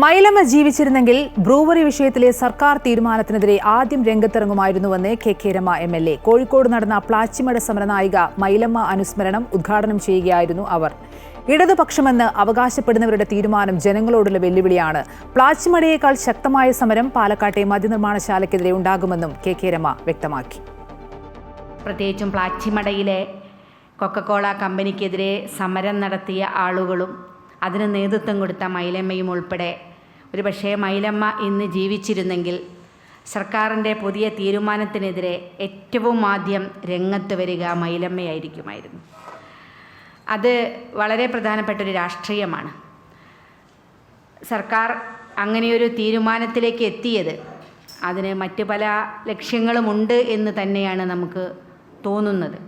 Mylamma ജീവിച്ചിരുന്നെങ്കിൽ brewery വിഷയത്തിലെ സർക്കാർ തീരുമാനത്തിനെതിരെ ആദ്യം രംഗത്തിറങ്ങുമായിരുന്നുവെന്ന് K K Rama M L A. Kozhikode നടന്ന പ്ലാച്ചിമട സമരനായിക മൈലമ്മ അനുസ്മരണം ഉദ്ഘാടനം ചെയ്യുകയായിരുന്നു അവർ. ഇടതുപക്ഷമെന്ന് അവകാശപ്പെടുന്നവരുടെ തീരുമാനം ജനങ്ങളോടുള്ള വെല്ലുവിളിയാണ്. പ്ലാച്ചിമടയേക്കാൾ ശക്തമായ സമരം പാലക്കാട്ടെ മദ്യനിർമ്മാണശാലയ്ക്കെതിരെ ഉണ്ടാകുമെന്നും കെ കെ രമ വ്യക്തമാക്കി. പ്രത്യേകിച്ചും പ്ലാച്ചിമടയിലെ കൊക്കക്കോള കമ്പനിക്കെതിരെ സമരം നടത്തിയ ആളുകളും അതിന് നേതൃത്വം കൊടുത്ത മൈലമ്മയും ഉൾപ്പെടെ. ഒരു പക്ഷേ മൈലമ്മ ഇന്ന് ജീവിച്ചിരുന്നെങ്കിൽ സർക്കാരിന്റെ പുതിയ തീരുമാനത്തിനെതിരെ ഏറ്റവും ആദ്യം രംഗത്ത് വരിക മൈലമ്മയായിരിക്കുമായിരുന്നു. അത് വളരെ പ്രധാനപ്പെട്ട ഒരു രാഷ്ട്രീയമാണ്. സർക്കാർ അങ്ങനെയൊരു തീരുമാനത്തിലേക്ക് എത്തിയത് അതിന് മറ്റു പല ലക്ഷ്യങ്ങളുമുണ്ട് എന്ന് തന്നെയാണ് നമുക്ക് തോന്നുന്നത്.